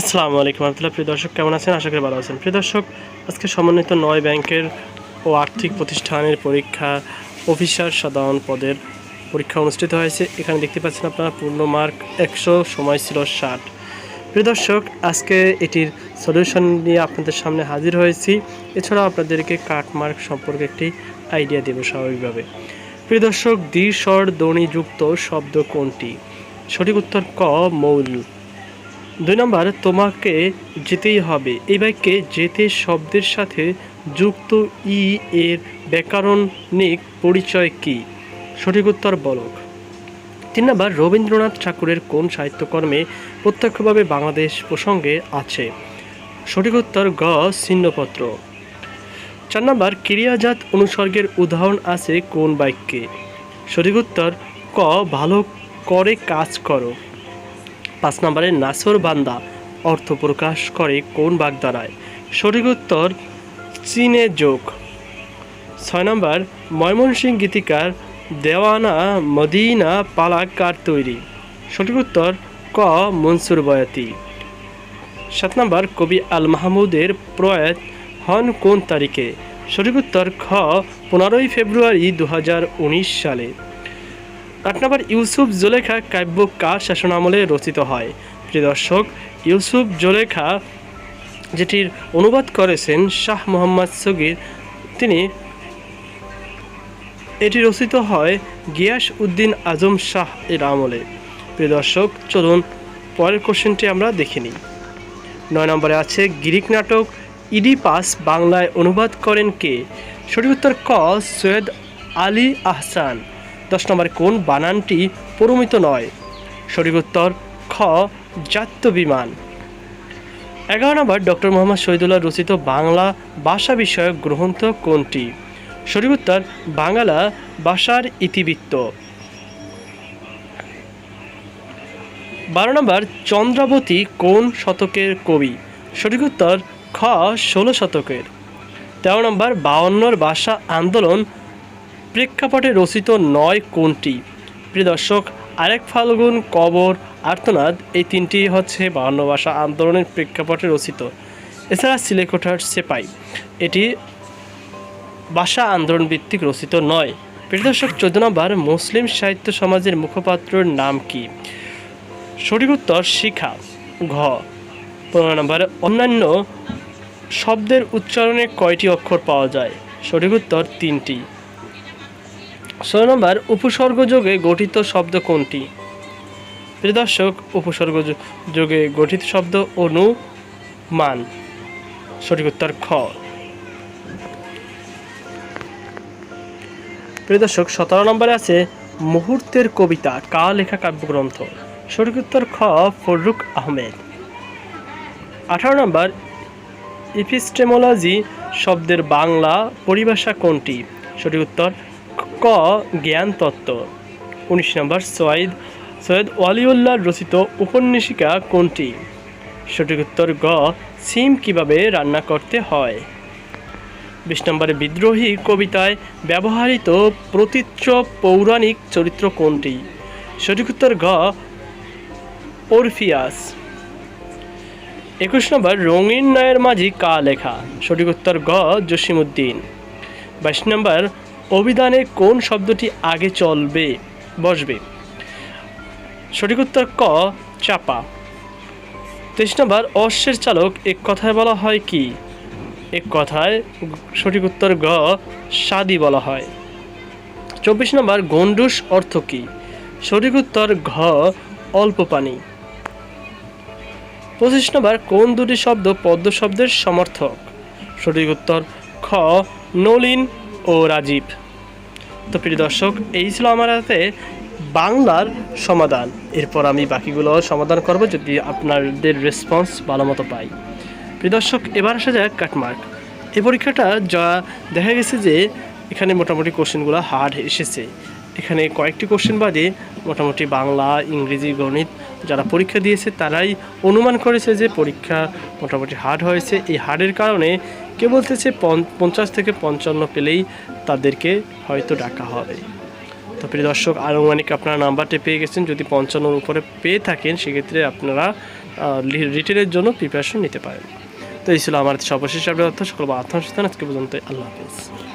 আসসালামু আলাইকুম রহমতুল্লাহ প্রিয় দর্শক, কেমন আছেন? আশা করি ভালো আছেন। প্রিয় দর্শক, আজকে সমন্বিত নয় ব্যাংকের ও আর্থিক প্রতিষ্ঠানের পরীক্ষা অফিসার সাধারণ পদের পরীক্ষা অনুষ্ঠিত হয়েছে। এখানে দেখতে পাচ্ছেন আপনারা, পূর্ণ মার্ক একশো, সময় ছিল ষাট। প্রিয় দর্শক, আজকে এটির সলিউশন নিয়ে আপনাদের সামনে হাজির হয়েছি। এছাড়াও আপনাদেরকে কাট মার্ক সম্পর্কে একটি আইডিয়া দেব স্বাভাবিকভাবে। প্রিয় দর্শক, দ্বিস্বর ধ্বনিযুক্ত শব্দ কোনটি? সঠিক উত্তর ক, মৌল। দুই নম্বর, তোমাকে যেতেই হবে। এই বাক্যে যেতে শব্দের সাথে যুক্ত ই এর ব্যাকরণিক পরিচয় কি? সঠিক উত্তর বলক তিন নম্বর, রবীন্দ্রনাথ ঠাকুরের কোন সাহিত্যকর্মে প্রত্যক্ষভাবে বাংলাদেশ প্রসঙ্গে আছে? সঠিক উত্তর, গ, ছিন্নপত্র। চার নম্বর, ক্রিয়াজাত অনুসর্গের উদাহরণ আছে কোন বাক্যে? সঠিক উত্তর, ক, ভালো করে কাজ করো। পাঁচ নম্বরে নাসর বান্দা অর্থ প্রকাশ করে কোন বাগধারায় সঠিক উত্তর, চীনে যোগ। ছয় নম্বর, ময়মনসিংহ গীতিকার দেওয়ানা মদিনা পালা কার তৈরি? সঠিক উত্তর, ক, মনসুর বয়াতি। সাত নম্বর, কবি আল মাহমুদের প্রয়াত হন কোন তারিখে? সঠিক উত্তর, খ, পনেরোই ফেব্রুয়ারি দু হাজার উনিশ সালে। আট নম্বর ইউসুফ জোলেখা কাব্য কার শাসনামলে রচিত হয়। প্রিয় দর্শক, ইউসুফ জোলেখা যেটির অনুবাদ করেছেন শাহ মোহাম্মদ সগির, তিনি এটি রচিত হয় গিয়াস উদ্দিন আজম শাহ এর আমলে। প্রিয় দর্শক, চলুন পরের কোশ্চেনটি আমরা দেখে নিই। নয় নম্বরে আছে, গ্রিক নাটক ইডিপাস বাংলায় অনুবাদ করেন কে? সঠিক উত্তর ক, সৈয়দ আলী আহসান। দশ নম্বরে কোন বানানটি পরিমিত নয়? সঠিক উত্তর, খ, জাত্য বিমান। এগারো নম্বর, ডক্টর মোহাম্মদ শহীদুল্লাহ রচিত বাংলা ভাষা বিষয়ক গ্রন্থ কোনটি? সঠিক উত্তর, বাংলা ভাষার ইতিবৃত্ত। বারো নম্বর, চন্দ্রাবতী কোন শতকের কবি? সঠিক উত্তর, খ, ষোলো শতকের। তেরো নম্বর, বাউন্নর ভাষা আন্দোলন প্রেক্ষাপটে রচিত নয় কোনটি? প্রিয় দর্শক, আরেক ফাল্গুন, কবর, আর্তনাদ, এই তিনটি হচ্ছে বাউন্ন ভাষা আন্দোলনের প্রেক্ষাপটে রচিত। এছাড়া সিলেকোঠার সেপাই, এটি ভাষা আন্দোলন ভিত্তিক রচিত নয়। প্রিয় দর্শক, চোদ্দ নম্বর, মুসলিম সাহিত্য সমাজের মুখপাত্রর নাম কি? সঠিক উত্তর, শিখা। ঘ। পনেরো নম্বর, অন্যান্য শব্দের উচ্চারণে কয়টি অক্ষর পাওয়া যায়? সঠিক উত্তর, তিনটি। ষোলো নম্বর উপসর্গযোগে গঠিত শব্দ কোনটি? প্রিয় দর্শক, উপসর্গ যোগে গঠিত শব্দ অনুমান। সঠিক উত্তর খ। প্রিয় দর্শক, সতেরো নম্বরে আছে, মুহূর্তের কবিতা, কা লেখা কাব্যগ্রন্থ। সঠিক উত্তর খ ফররুক আহমেদ। আঠারো নম্বর, ইপিস্টেমোলজি শব্দের বাংলা পরিভাষা কোনটি? সঠিক উত্তর ক জ্ঞান তত্ত্ব। উনিশ নম্বর, সৈয়দ সৈয়দ ওয়ালিউল্লাহ রচিত উপন্যাসিকা কোনটি? সঠিক উত্তর গ, সিম কীভাবে রান্না করতে হয়? বিশ নম্বরে, বিদ্রোহী কবিতায় ব্যবহৃত প্রতীচ্য পৌরাণিক চরিত্র কোনটি? সঠিক উত্তর গ ওরফিয়াস একুশ নম্বর, রঙিন নয়ের মাঝি কা লেখা? সঠিক উত্তর গ জসিমুদ্দিন বাইশ নম্বর অভিধানে কোন শব্দটি আগে চলবে? বসবে। সঠিক উত্তর ক, চাপা। তেইশ নম্বর, অশ্বের চালক এক কথায় বলা হয় কি? এক কথায় সঠিক উত্তর গ, সাদি বলা হয়। চব্বিশ নম্বর, গন্ডুস অর্থ কি? সঠিক উত্তর ঘ, অল্প পানি। পঁচিশ নম্বর, কোন দুটি শব্দ পদ্ম শব্দের সমর্থক? সঠিক উত্তর খ, নলিন ও রাজীব। তো প্রিয় দর্শক, এই ছিল আমার হাতে বাংলার সমাধান। এরপর আমি বাকিগুলো সমাধান করব যদি আপনাদের রেসপন্স ভালো মতো পাই। প্রিয় দর্শক, এবার আসা যাক কাটমার্ক এই পরীক্ষাটা যা দেখা গেছে যে, এখানে মোটামুটি কোশ্চেনগুলো হার্ড এসেছে। এখানে কয়েকটি কোশ্চেন বাদে মোটামুটি বাংলা, ইংরেজি, গণিত যারা পরীক্ষা দিয়েছে তারাই অনুমান করেছে যে পরীক্ষা মোটামুটি হার্ড হয়েছে। এই হার্ডের কারণে কে বলতেছে পঞ্চ- পঞ্চাশ থেকে পঞ্চান্ন পেলেই তাদেরকে হয়তো ডাকা হবে। তো প্রিয় দর্শক আনুমানিক আপনারা নাম্বারটি পেয়ে গেছেন। যদি পঞ্চান্নর উপরে পেয়ে থাকেন, সেক্ষেত্রে আপনারা রিটেনের জন্য প্রিপারেশন নিতে পারেন। তো এই ছিল আমার সর্বশেষ আপডেট তথ্য। সকল আত্মসচেতন আজকে পর্যন্ত আল্লাহ হাফিজ।